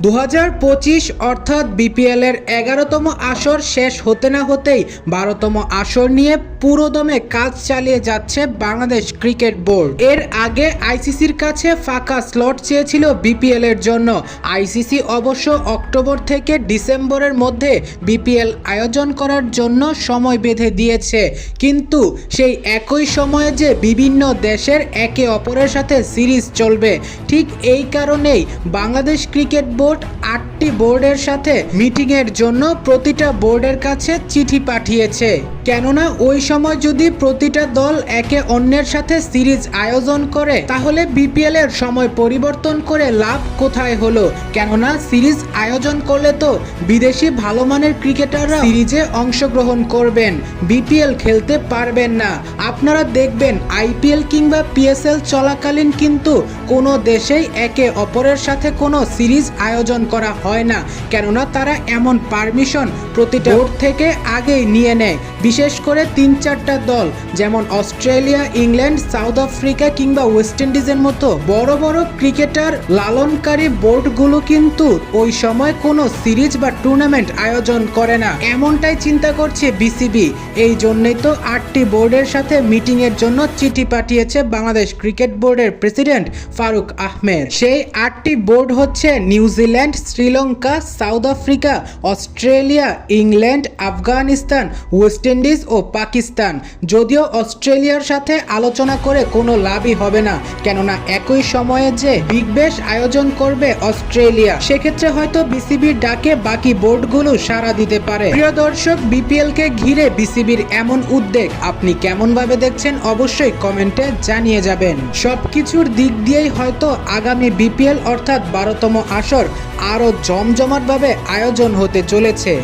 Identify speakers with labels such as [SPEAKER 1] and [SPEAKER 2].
[SPEAKER 1] দু হাজার পঁচিশ অর্থাৎ বিপিএলের এগারোতম আসর শেষ হতে না হতেই বারোতম আসর নিয়ে পুরোদমে কাজ চালিয়ে যাচ্ছে বাংলাদেশ ক্রিকেট বোর্ড। এর আগে আইসিসির কাছে ফাঁকা স্লট চেয়েছিল বিপিএল এর জন্য। আইসিসি অবশ্য অক্টোবর থেকে ডিসেম্বরের মধ্যে বিপিএল আয়োজন করার জন্য সময় বেঁধে দিয়েছে। কিন্তু সেই একই সময়ে যে বিভিন্ন দেশের একে অপরের সাথে সিরিজ চলবে, ঠিক এই কারণেই বাংলাদেশ ক্রিকেট বোর্ড আটটি বোর্ডের সাথে মিটিংয়ের জন্য প্রতিটা বোর্ডের কাছে চিঠি পাঠিয়েছে। কেননা ওই সময় যদি প্রতিটা দল একে অন্যের সাথে সিরিজ আয়োজন করে, তাহলে বিপিএল এর সময় পরিবর্তন করে লাভ কোথায় হলো? কেননা সিরিজ আয়োজন করলে তো বিদেশি ভালো মানের ক্রিকেটাররা সিরিজে অংশগ্রহণ করবেন। বিপিএল খেলতে পারবেন না। আপনারা দেখবেন আইপিএল কিংবা পিএসএল চলাকালীন কিন্তু কোনো দেশেই একে অপরের সাথে কোনো সিরিজ আয়োজন করা হয় না। কেননা তারা এমন পারমিশন প্রতিটা বোর্ড থেকে আগেই নিয়ে নেয়। বিশেষ করে তিন চারটা দল, যেমন অস্ট্রেলিয়া, ইংল্যান্ড, সাউথ আফ্রিকা কিংবা ওয়েস্ট ইন্ডিজের মতো বড় বড় ক্রিকেটার লালনকারী বোর্ডগুলো কিন্তু ওই সময় কোনো সিরিজ বা টুর্নামেন্ট আয়োজন করে না। এমনটাই চিন্তা করছে বিসিবি। এই জন্যই তো আটটি বোর্ডের সাথে মিটিং এর জন্য চিঠি পাঠিয়েছে বাংলাদেশ ক্রিকেট বোর্ডের প্রেসিডেন্ট ফারুক আহমেদ। সেই আটটি বোর্ড হচ্ছে New Zealand Sri Lanka, South Africa, Australia, England, Afghanistan, West Indies ও পাকিস্তান। যদিও অস্ট্রেলিয়ার সাথে আলোচনা করে কোনো লাভই হবে না, কেননা একই সময়ে যে বিগ ব্যাশ আয়োজন করবে অস্ট্রেলিয়া, সেক্ষেত্রে হয়তো বিসিবির ডাকে বাকি বোর্ডগুলো সাড়া দিতে পারে। প্রিয় দর্শক বিপিএল কে ঘিরে বিসিবির এমন উদ্যোগ আপনি কেমন ভাবে দেখছেন অবশ্যই কমেন্টে জানিয়ে যাবেন। সবকিছুর দিক দিয়েই হয়তো আগামী বিপিএল অর্থাৎ বারোতম আসর আরও জমজমাটভাবে আয়োজন হতে চলেছে।